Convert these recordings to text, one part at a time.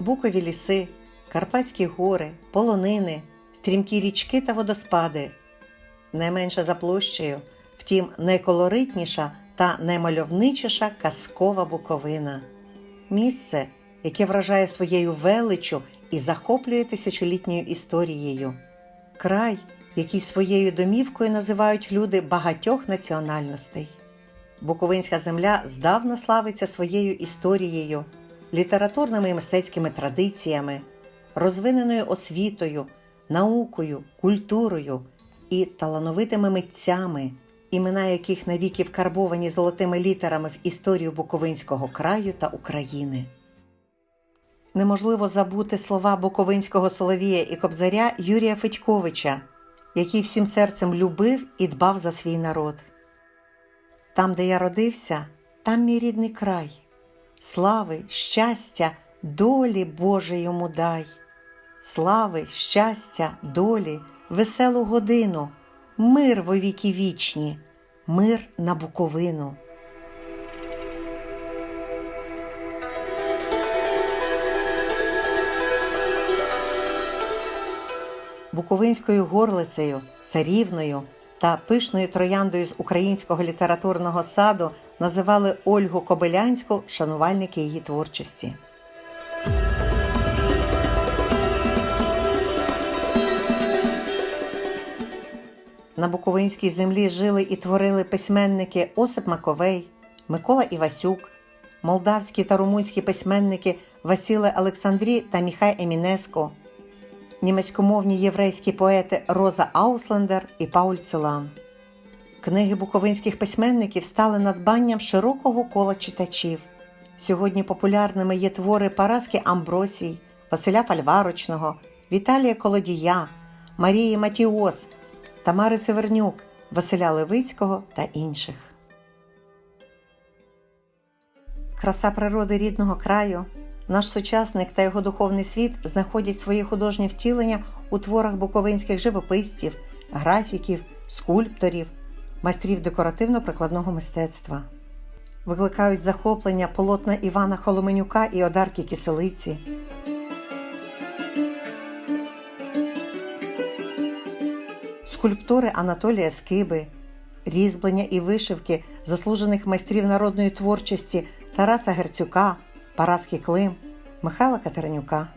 букові ліси, Карпатські гори, полонини, стрімкі річки та водоспади. Не менша за площею, втім, найколоритніша та наймальовничіша казкова Буковина. Місце, яке вражає своєю величчю і захоплює тисячолітньою історією. Край, який своєю домівкою називають люди багатьох національностей. Буковинська земля здавна славиться своєю історією, літературними і мистецькими традиціями, розвиненою освітою, наукою, культурою і талановитими митцями, імена яких навіки вкарбовані золотими літерами в історію Буковинського краю та України. Неможливо забути слова Буковинського Соловія і Кобзаря Юрія Федьковича, який всім серцем любив і дбав за свій народ. Там, де я родився, там мій рідний край. Слави, щастя, долі Боже йому дай. Слави, щастя, долі, веселу годину, мир во віки вічні, мир на Буковину. Буковинською горлицею, царівною та пишною трояндою з українського літературного саду називали Ольгу Кобилянську шанувальники її творчості. На Буковинській землі жили і творили письменники Осип Маковей, Микола Івасюк, молдавські та румунські письменники Василе Олександрі та Міхай Емінеско, німецькомовні єврейські поети Роза Ауслендер і Пауль Целан. Книги буковинських письменників стали надбанням широкого кола читачів. Сьогодні популярними є твори Параски Амбросій, Василя Фальварочного, Віталія Колодія, Марії Матіос, Тамари Севернюк, Василя Левицького та інших. Краса природи рідного краю, наш сучасник та його духовний світ знаходять своє художнє втілення у творах буковинських живописців, графіків, скульпторів, майстрів декоративно-прикладного мистецтва. Викликають захоплення полотна Івана Холоменюка і Одарки Киселиці. скульптури Анатолія Скиби, різьблення і вишивки заслужених майстрів народної творчості Тараса Герцюка, Параски Клим, Михайла Катеринюка.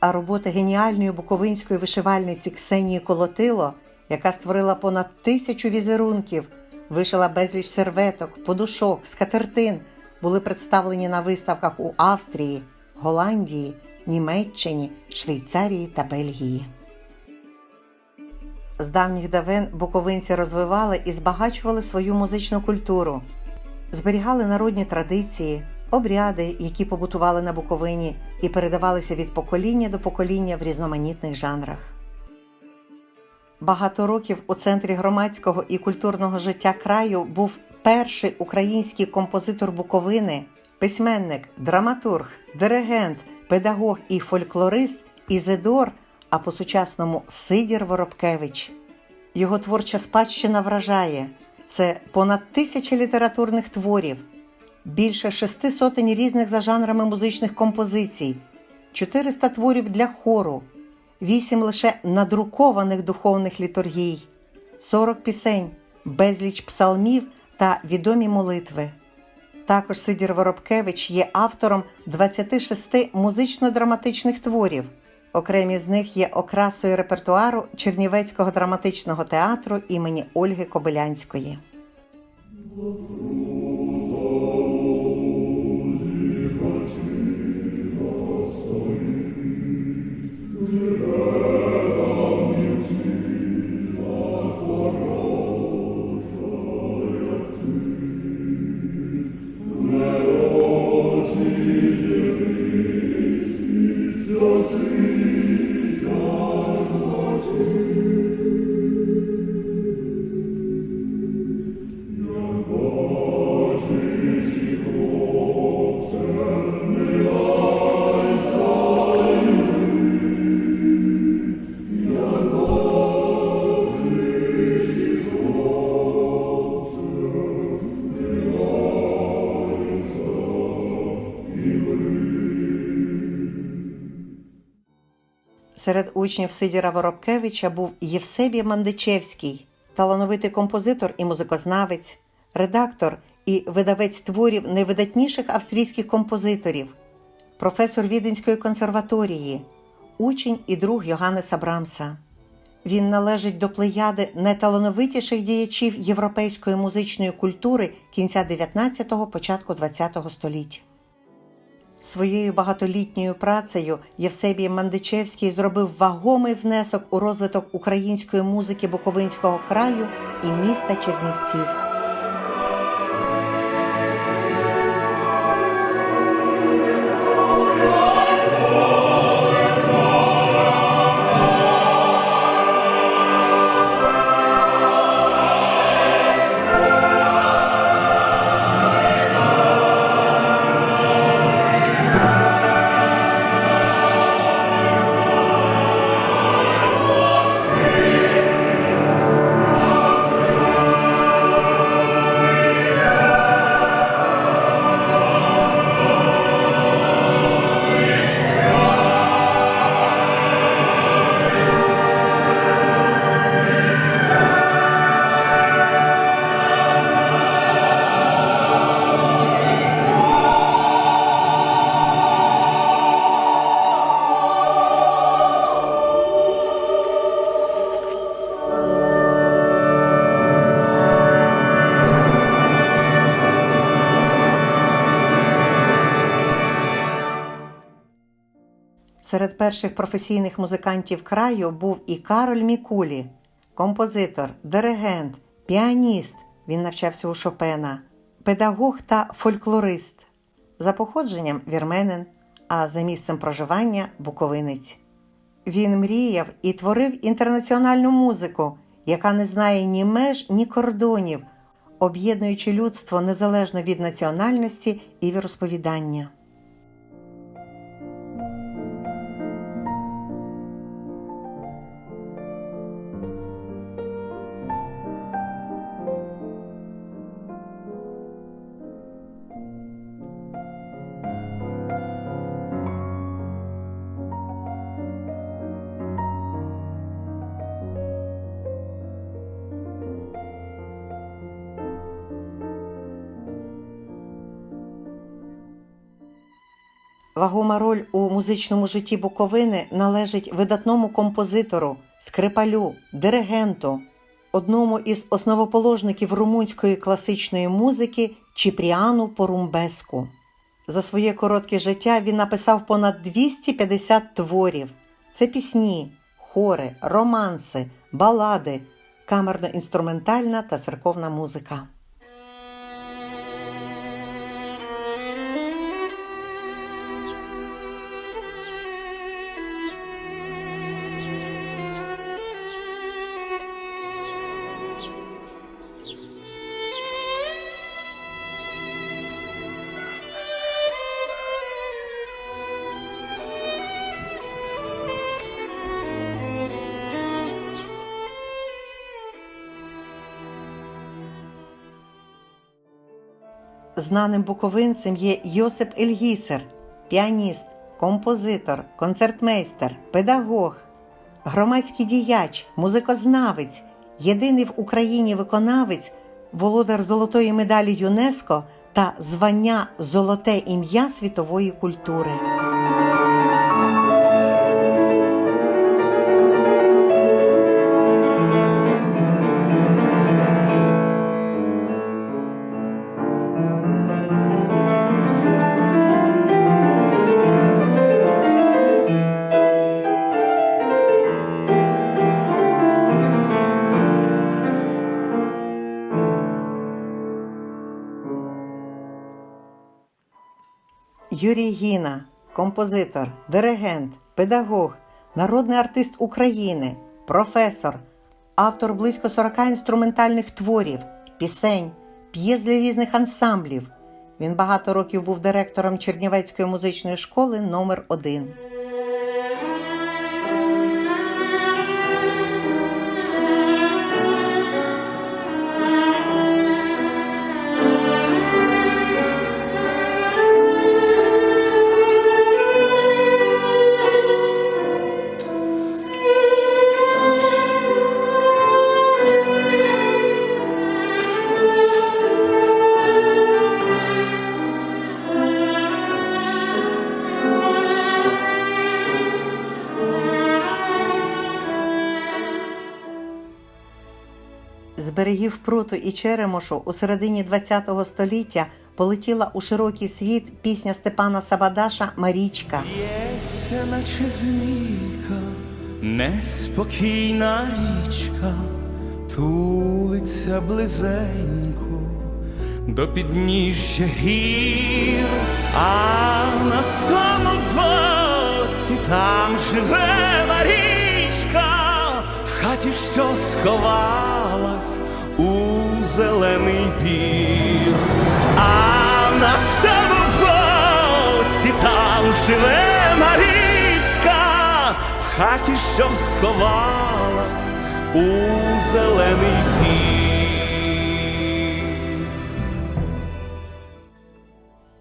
А роботи геніальної буковинської вишивальниці Ксенії Колотило, яка створила понад тисячу візерунків, вишила безліч серветок, подушок, скатертин, були представлені на виставках у Австрії, Голландії, Німеччині, Швейцарії та Бельгії. З давніх давен буковинці розвивали і збагачували свою музичну культуру, зберігали народні традиції, обряди, які побутували на Буковині і передавалися від покоління до покоління в різноманітних жанрах. Багато років у центрі громадського і культурного життя краю був перший український композитор Буковини, письменник, драматург, диригент, педагог і фольклорист Ізидор а по-сучасному Сидір Воробкевич. Його творча спадщина вражає це понад тисяча літературних творів, більше шести сотень різних за жанрами музичних композицій, 400 творів для хору, 8 лише надрукованих духовних літургій, 40 пісень, безліч псалмів та відомі молитви. Також Сидір Воробкевич є автором 26 музично-драматичних творів. Окремі з них є окрасою репертуару Чернівецького драматичного театру імені Ольги Кобилянської. Учнів Сидіра Воробкевича був Євсебій Мандичевський, талановитий композитор і музикознавець, редактор і видавець творів найвидатніших австрійських композиторів, професор Віденської консерваторії, учень і друг Йоганнеса Брамса. Він належить до плеяди найталановитіших діячів європейської музичної культури кінця 19-го, початку 20-го століття. Своєю багатолітньою працею Євсебій Мандичевський зробив вагомий внесок у розвиток української музики Буковинського краю і міста Чернівців. Перших професійних музикантів краю був і Кароль Мікулі, композитор, диригент, піаніст. Він навчався у Шопена, педагог та фольклорист. За походженням вірменин, а за місцем проживання буковинець. Він мріяв і творив інтернаціональну музику, яка не знає ні меж, ні кордонів, об'єднуючи людство незалежно від національності і віросповідання. Вагома роль у музичному житті Буковини належить видатному композитору, скрипалю, диригенту, одному із основоположників румунської класичної музики Чіпріану Порумбеску. За своє коротке життя він написав понад 250 творів. Це пісні, хори, романси, балади, камерно-інструментальна та церковна музика. Знаним буковинцем є Йосип Ельгісер, піаніст, композитор, концертмейстер, педагог, громадський діяч, музикознавець, єдиний в Україні виконавець, володар золотої медалі ЮНЕСКО та звання Золоте ім'я світової культури. Юрій Гіна, композитор, диригент, педагог, народний артист України, професор, автор близько 40 інструментальних творів, пісень, п'єс для різних ансамблів. Він багато років був директором Чернівецької музичної школи номер 1 берегів пруту і черемошу у середині ХХ століття полетіла у широкий світ пісня Степана Сабадаша Марічка. Б'ється, наче змійка, неспокійна річка, тулиться близенько до підніжжя гір, а на тому боці там живе Марічка, в хаті що сховалась зелений бір, а на цьому боці там живе Марічка, в хаті що сховалась у зелений бір.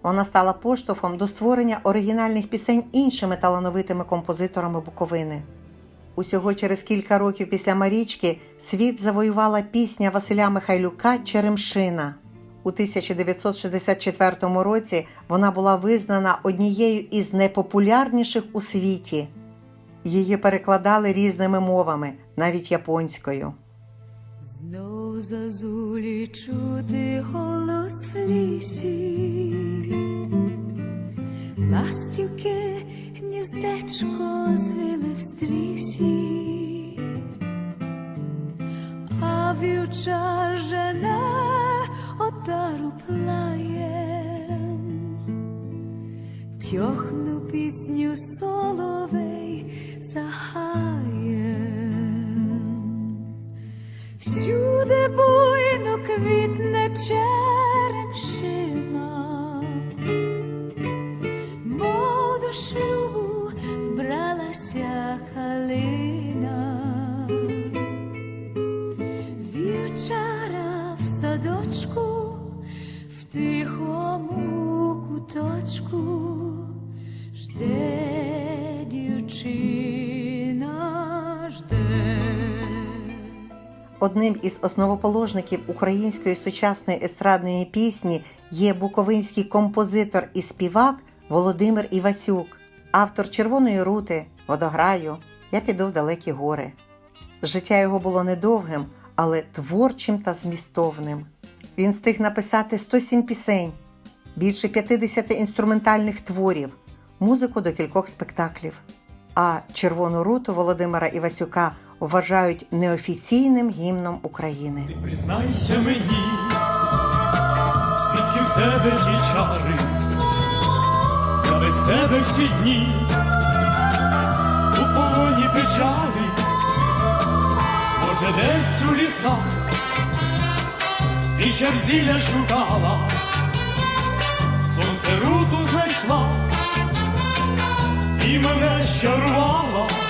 Вона стала поштовхом до створення оригінальних пісень іншими талановитими композиторами Буковини. Усього через кілька років після Марічки світ завоювала пісня Василя Михайлюка Черемшина. У 1964 році вона була визнана однією із найпопулярніших у світі. Її перекладали різними мовами, навіть японською. Знов зазулі чути голос в лісі, ластівки гніздечко звили в стрісі, а вівча жене отару плаєм, тьохну пісню соловей загаєм. Всюди буйно квітне черемшина, Одним із основоположників української сучасної естрадної пісні є буковинський композитор і співак Володимир Івасюк, автор Червоної рути, водограю. Я піду в далекі гори. Життя його було недовгим, але творчим та змістовним. Він встиг написати 107 пісень, більше 50 інструментальних творів, музику до кількох спектаклів. А Червону руту Володимира Івасюка вважають неофіційним гімном України. Ти признайся мені, звідки в тебе ті чари, я без тебе всі дні у полоні печалі, може, десь у лісах і ще в зілля шукала, сонце руту знайшла і мене щарувала. Червону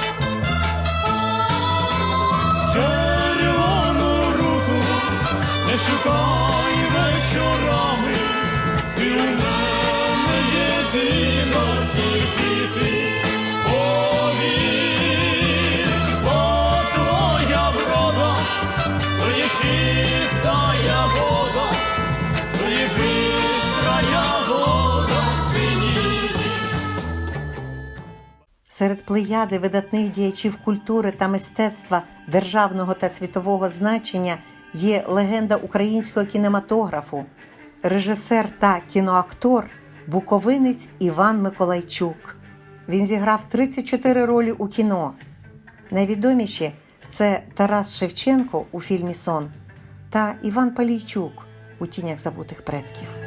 Серед плеяди видатних діячів культури та мистецтва державного та світового значення є легенда українського кінематографу, режисер та кіноактор, буковинець Іван Миколайчук. Він зіграв 34 ролі у кіно. Найвідоміші це Тарас Шевченко у фільмі Сон та Іван Палійчук у тінях забутих предків.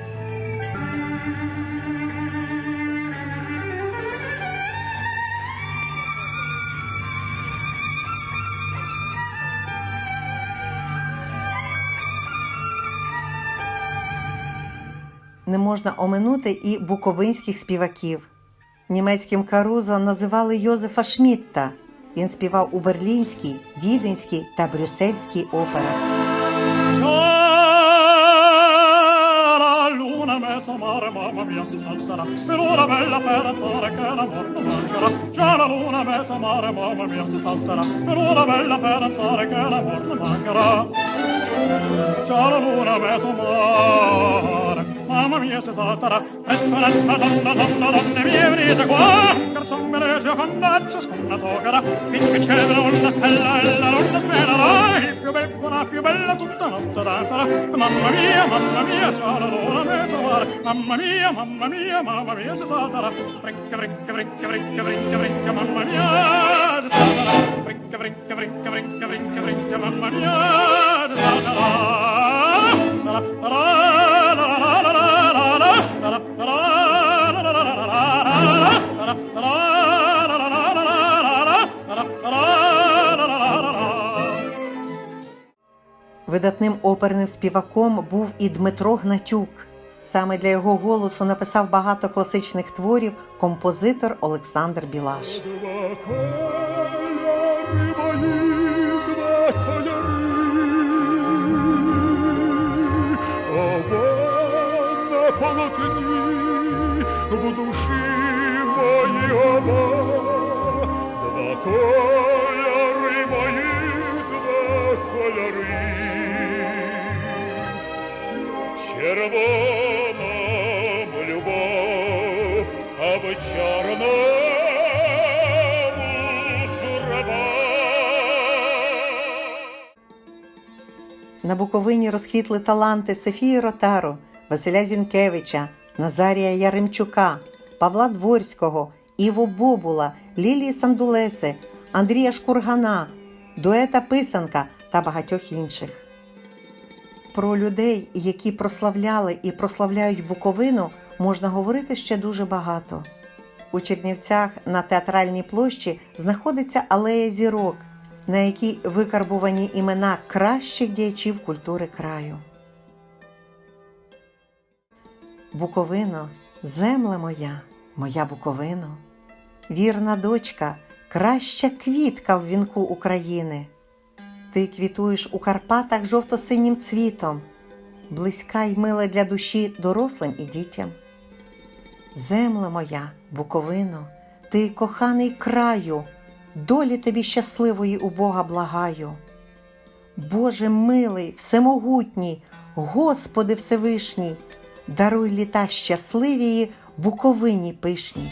Не можна оминути і буковинських співаків. Німецьким карузо називали Йозефа Шмітта. Він співав у берлінській, віденській та брюссельській операх. Già la luna mezzo mare, mamma mia, si salterà. Presto adesso donna donna donne mie venite qua. Garzon me ne gioconda ciascuna toccherà. Finché celebra una stella e la luna spera il più bel buona più bella tutta notte danzerà mamma mia mamma mia c'ha la luna mezzo mare mamma mia mamma mia mamma mia se salterà. Bricca bricca bricca bricca bricca bricca mamma mia se salterà. Bricca bricca bricca bricca bricca bricca mamma mia se salterà. la la la Видатним оперним співаком був і Дмитро Гнатюк. Саме для його голосу написав багато класичних творів композитор Олександр Білаш. В душі моїй оба. Два Буковині розквітли таланти Софії Ротаро, Василя Зінкевича, Назарія Яремчука, Павла Дворського, Іво Бобула, Лілії Сандулеси, Андрія Шкургана, дуета Писанка та багатьох інших. Про людей, які прославляли і прославляють Буковину, можна говорити ще дуже багато. У Чернівцях на театральній площі знаходиться алея зірок, на якій викарбувані імена кращих діячів культури краю. Буковино, земле моя, моя Буковино, вірна дочка, краща квітка в вінку України. Ти квітуєш у Карпатах жовто-синім цвітом, близька й мила для душі дорослим і дітям. Земле моя, Буковино, ти коханий краю, долі тобі щасливої у Бога благаю. Боже милий, всемогутній, Господи Всевишній, даруй літа щасливії Буковині пишній.